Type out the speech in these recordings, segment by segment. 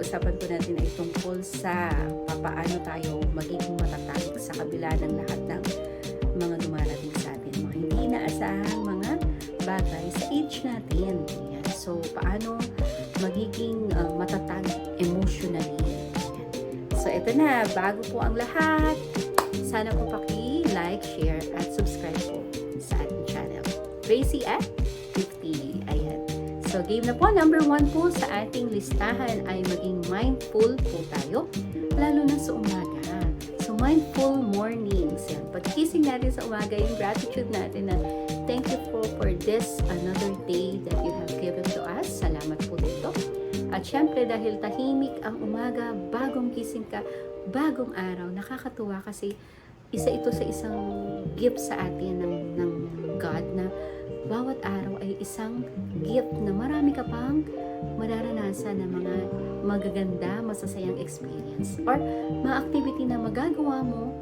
pag-usapan po natin ay tungkol sa papaano tayo magiging matatag sa kabila ng lahat ng mga dumarating sa atin. Mga hindi inaasahang mga bagay sa age natin. So, paano magiging uh, matatag emotionally. Ayan. So, ito na. Bago po ang lahat, sana po paki-like, share, at subscribe po sa ating channel. Tracy at 50. Ayan. So, game na po. Number one po sa ating listahan ay maging mindful po tayo, lalo na sa umaga. So, mindful mornings. Yan. Pagkising natin sa umaga, yung gratitude natin na thank you po for this another day that you have given to us. Salamat po dito. At syempre, dahil tahimik ang umaga, bagong gising ka, bagong araw, nakakatuwa kasi isa ito sa isang gift sa atin ng, ng God na bawat araw ay isang gift na marami ka pang mararanasan ng mga magaganda, masasayang experience or mga activity na magagawa mo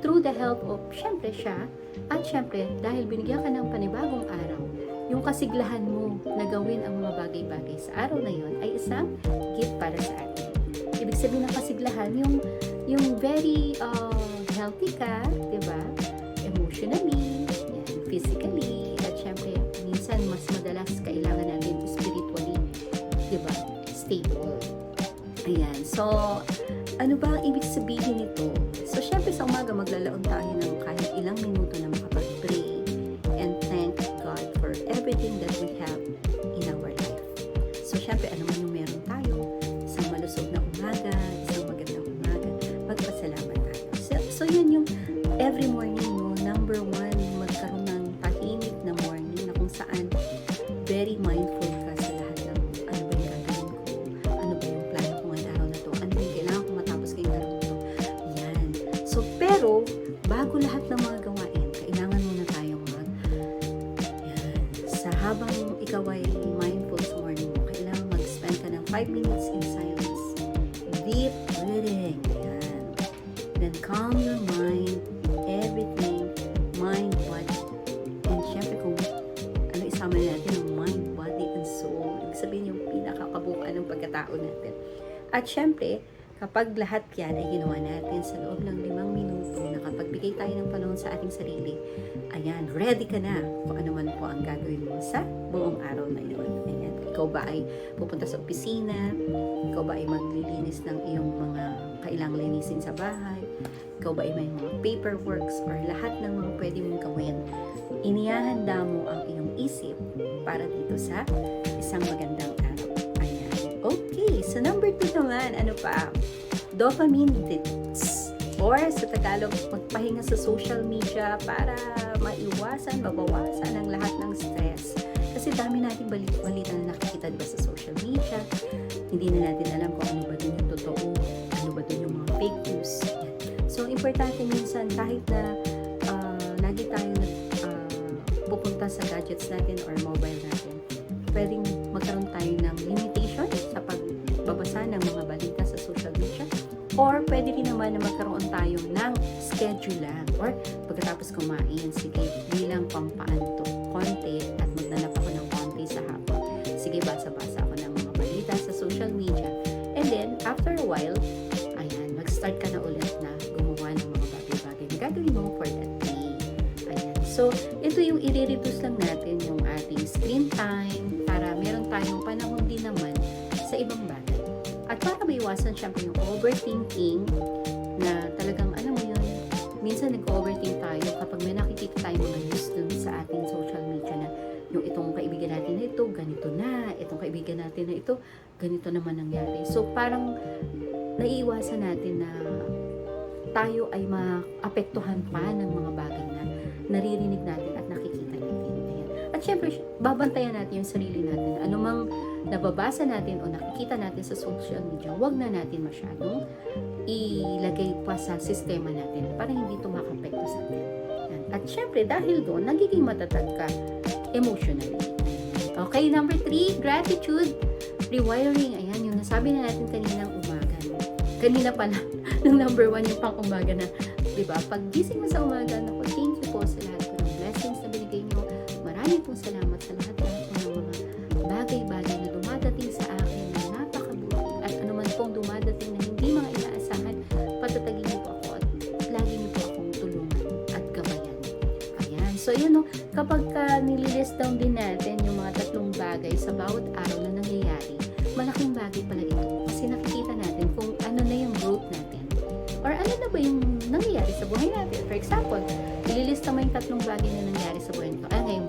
through the help of syempre siya at syempre dahil binigyan ka ng panibagong araw yung kasiglahan mo na gawin ang mga bagay-bagay sa araw na yon ay isang gift para sa atin. Ibig sabihin ng kasiglahan, yung, yung very uh, healthy ka, di ba? Emotionally, yan, physically, at syempre, minsan mas madalas kailangan natin spiritually, di ba? Stable. Ayan. So, ano ba ang ibig sabihin nito? So, syempre sa umaga maglalaon tayo ng kahit ilang minuto na pero, bago lahat ng mga gawain, kailangan muna tayong mag yan. Sa habang ikaw ay mindful sa morning mo, kailangan mag-spend ka ng 5 minutes in silence. Deep breathing. Yan. Then calm your mind, everything, mind, body. And syempre kung ano isama natin ang mind, body, and soul. Ibig sabihin yung pinakakabuuan ng pagkatao natin. At syempre, kapag lahat yan ay ginawa natin sa loob ng limang minuto, nakapagbigay tayo ng panahon sa ating sarili, ayan, ready ka na kung ano man po ang gagawin mo sa buong araw na yun. Ayan, ikaw ba ay pupunta sa opisina, ikaw ba ay maglilinis ng iyong mga kailangang linisin sa bahay, ikaw ba ay may mga paperworks or lahat ng mga pwede mong gawin, inihahanda mo ang iyong isip para dito sa isang magandang araw. So number two naman, ano pa? Dopamine detox. Or sa Tagalog, magpahinga sa social media para maiwasan, mabawasan ang lahat ng stress. Kasi dami balik balita na nakikita diba, sa social media. Hindi na natin alam kung ano ba dun yung totoo, ano ba dun yung mga fake news. So, importante minsan kahit na ah, lagi tayo ah, pupunta sa gadgets natin or mobile natin, pwedeng magkaroon tayo ng Or pwede rin naman na magkaroon tayo ng schedule lang. Or pagkatapos kumain, sige, bilang pampaanto, konti at maglalap ako ng konti sa hapon. Sige, basa-basa ako ng mga balita sa social media. And then, after a while, ayan, mag-start ka na ulit na gumawa ng mga bagay-bagay na gagawin mo for that day. Ayan. So, ito yung i-reduce lang natin overthinking na talagang alam mo yun, minsan nag-overthink tayo kapag may nakikita tayo mga news dun sa ating social media na yung itong kaibigan natin na ito, ganito na, itong kaibigan natin na ito, ganito naman nangyari. So parang naiiwasan natin na tayo ay maapektuhan pa ng mga bagay na naririnig natin at nakikita natin. Ayan. At syempre, babantayan natin yung sarili natin. Anumang nababasa natin o nakikita natin sa social media, wag na natin masyadong ilagay pa sa sistema natin para hindi ito makapekto sa atin. At syempre, dahil doon, nagiging matatag ka emotionally. Okay, number three, gratitude, rewiring. Ayan, yung nasabi na natin kaninang umaga. Kanina pala, ng number one yung pang umaga na, di ba? Pag gising mo sa umaga, naku, thank you po sa lahat ng blessings na binigay nyo. Marami pong salamat sa lahat-lahat kapag ka nililist down din natin yung mga tatlong bagay sa bawat araw na nangyayari, malaking bagay pala ito. Kasi nakikita natin kung ano na yung growth natin. Or ano na ba yung nangyayari sa buhay natin. For example, ililista mo yung tatlong bagay na nangyari sa buhay nito. Ah, ngayong,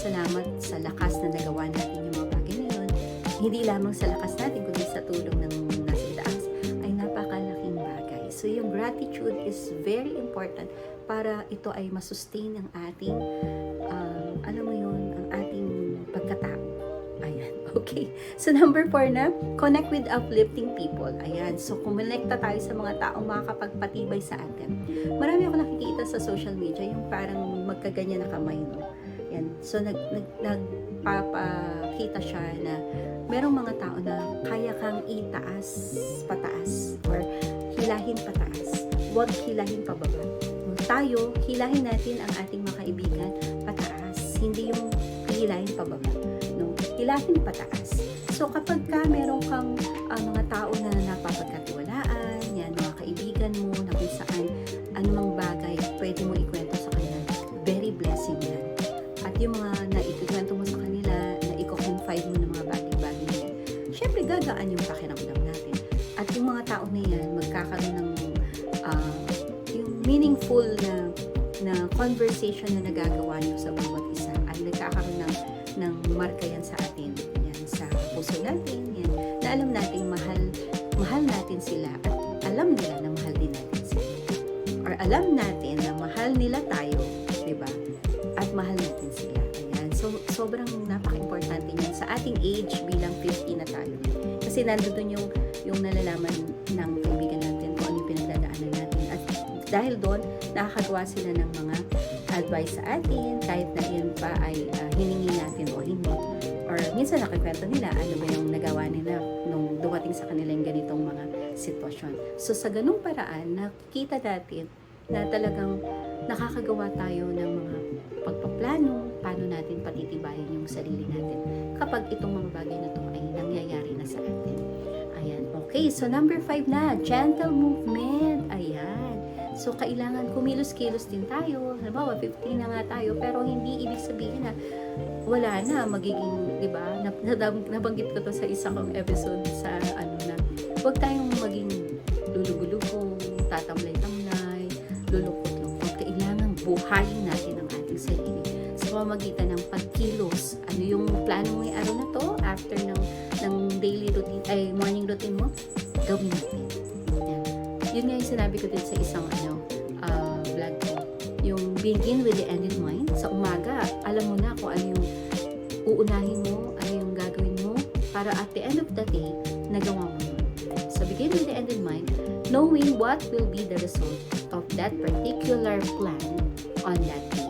pagpapasalamat sa lakas na nagawa natin yung mga bagay na yun, hindi lamang sa lakas natin, kundi sa tulong ng nasa itaas, ay napakalaking bagay. So yung gratitude is very important para ito ay masustain ang ating, um, alam mo yun, ang ating pagkatao. Ayan, okay. So number four na, connect with uplifting people. Ayan, so kumonekta tayo sa mga taong makakapagpatibay sa atin. Marami ako nakikita sa social media, yung parang magkaganyan na kamay, no? Yan. So nag, nag, nagpapakita siya na merong mga tao na kaya kang itaas pataas or hilahin pataas. Huwag hilahin pababa. Tayo, hilahin natin ang ating mga kaibigan pataas. Hindi yung hilahin pababa. No? Hilahin pataas. So kapag ka meron kang ah, mga tao na napapagkatiwalaan, yan, mga kaibigan mo na kung saan anumang bagay pwede mo ikwento yung mga naikikwento mo sa kanila, na i-confide mo ng mga bagay-bagay na syempre gagaan yung pakiramdam natin. At yung mga tao na yan, magkakaroon ng ah, yung meaningful na na conversation na nagagawa niyo sa bawat isa ay nagkakaroon ng, ng marka yan sa age bilang 50 na tayo. Kasi nandun yung, yung nalalaman ng kaibigan natin kung ano yung pinagdadaanan natin. At dahil doon, nakakagawa sila ng mga advice sa atin, kahit na yun pa ay ah, hiningi natin o hindi. Or minsan nakikwento nila ano ba yung nagawa nila nung dumating sa kanila yung ganitong mga sitwasyon. So sa ganung paraan, nakikita natin na talagang nakakagawa tayo ng mga pagpaplano, paano natin patitibayin yung sarili natin kapag itong mga bagay na to ay nangyayari na sa atin. Ayan. Okay, so number five na, gentle movement. Ayan. So, kailangan kumilos-kilos din tayo. Halimbawa, 15 na nga tayo, pero hindi ibig sabihin na wala na, magiging, di ba? Nab- nab- nabanggit ko to sa isang kong episode sa ano na, huwag tayong maging lulugo-lugo, tatamlay-tamlay, lulukot-lukot. Kailangan buhayin natin ang ating sarili sa pamamagitan ng pagkilos. Ano yung plano mo yung araw na to after ng, ng daily routine, ay morning routine mo, gawin natin. Yan. Yun nga yung sinabi ko din sa isang ano, ah, vlog ko. Yung begin with the end in mind. Sa umaga, alam mo na kung ano yung uunahin mo, ano yung gagawin mo, para at the end of the day, nagawa mo. So begin with the end in mind, knowing what will be the result of that particular plan on that day.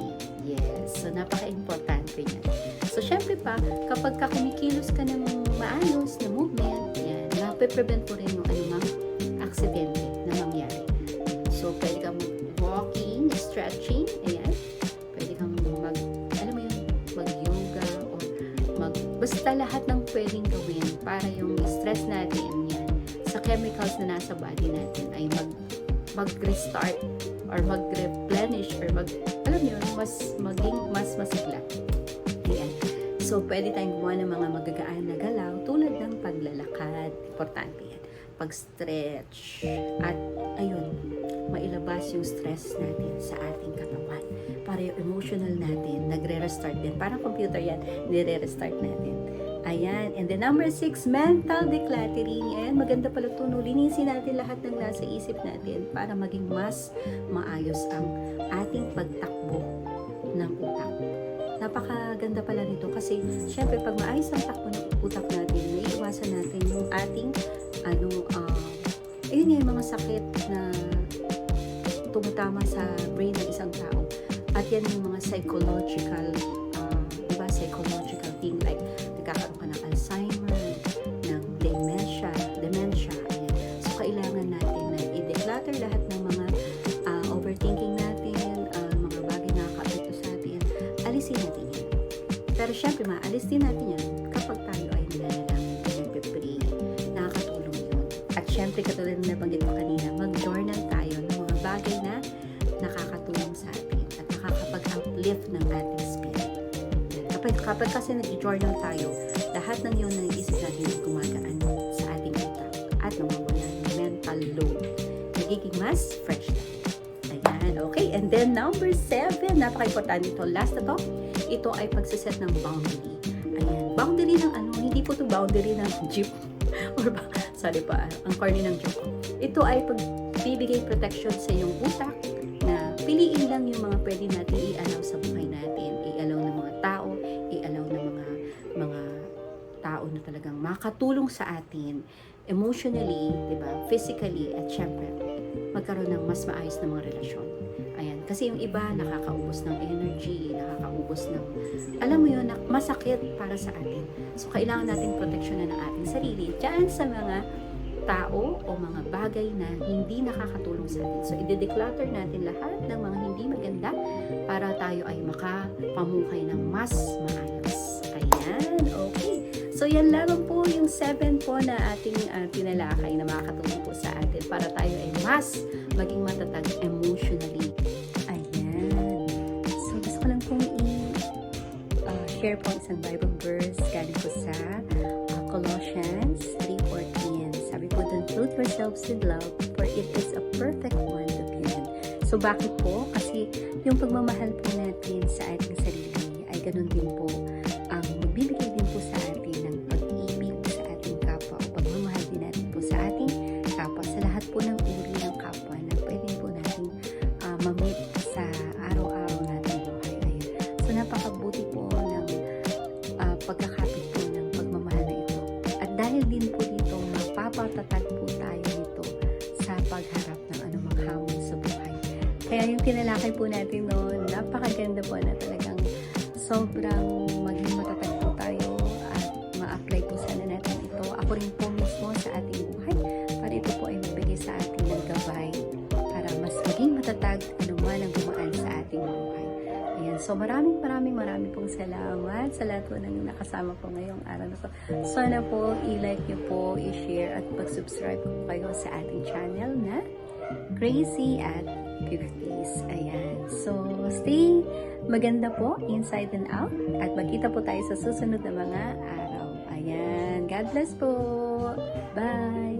So, napaka-importante niyan. So, syempre pa, kapag ka kumikilos ka ng maayos na movement, yan, nape-prevent mo rin yung anumang aksidente na mangyari. So, pwede kang walking, stretching, ayan. Pwede kang mag, alam mo yun, mag-yoga or mag, basta lahat ng pwedeng gawin para yung stress natin, yan, sa chemicals na nasa body natin ay mag, mag-restart or mag-replenish or mag, alam yun, mas maging mas masigla. Ayan. So, pwede tayong gumawa ng mga magagaan na galaw tulad ng paglalakad. Importante yan. Pag-stretch. At, ayun, mailabas yung stress natin sa ating katawan. Para yung emotional natin, nagre-restart din. Parang computer yan, nire-restart natin. Ayan. And the number six, mental decluttering. Ayan, maganda pala ito. Linisin natin lahat ng nasa isip natin para maging mas maayos ang ating pagtakbo ng utak. Napakaganda pala nito kasi syempre pag maayos ang takbo ng utak natin, naiiwasan natin yung ating ano, ah, ayun nga yung mga sakit na tumatama sa brain ng isang tao. At yan yung mga psychological, ah, di ba, psychological thing like nagkakaroon ng syempre, maalis din natin yan kapag tayo ay nananalangin, nagpe-pray. Nakakatulong yun. At syempre, katulad na nabanggit ko kanina, mag-journal tayo ng mga bagay na nakakatulong sa atin at nakakapag-uplift ng ating spirit. Kapag, kapag kasi nag-journal tayo, lahat ng yun na naisip natin ay gumagaan sa ating utak at nawawala ng mental load. Nagiging mas fresh tayo. Ayan, okay. And then number seven, napaka-importante ito. Last na to, ito ay pagsiset ng boundary. Ayan, boundary ng ano, hindi po to boundary ng jeep. Or ba, sorry pa, ang corny ng joke. Ito ay pagbibigay protection sa iyong utak na piliin lang yung mga pwede natin i-allow sa buhay natin. I-allow ng mga tao, i-allow ng mga mga tao na talagang makatulong sa atin emotionally, 'di ba? Physically at syempre magkaroon ng mas maayos na mga relasyon. Ayan, kasi yung iba nakakaubos ng energy, nakakaubos ng alam mo yun, na masakit para sa atin. So kailangan natin proteksyonan ng ating sarili diyan sa mga tao o mga bagay na hindi nakakatulong sa atin. So, i-declutter natin lahat ng mga hindi maganda para tayo ay makapamukay ng mas maayos. Ayan, okay. So, yan lamang po yung seven po na ating uh, tinalakay na makakatulong po sa atin para tayo ay mas maging matatag emotionally. Ayan. So, gusto ko lang pong i-share po isang Bible verse galing po sa uh, Colossians 3.14. Sabi po dun, clothe yourselves with love for it is a perfect one to begin. So, bakit po? Kasi yung pagmamahal po natin sa ating sarili ay ganun din po ang magbibigay din dahil din po dito, mapapatatag po tayo nito sa pagharap ng anumang hamon sa buhay. Kaya yung tinalakay po natin noon, napakaganda po na talagang sobrang maging matatag po tayo at ma-apply po sana natin ito. Ako rin po Ayan, so maraming maraming maraming pong salamat sa lahat po ng nakasama po ngayong araw na to. Sana po i-like niyo po, i-share at mag-subscribe po kayo sa ating channel na Crazy at 50s. Ayan. So, stay maganda po inside and out at magkita po tayo sa susunod na mga araw. Ayan. God bless po. Bye!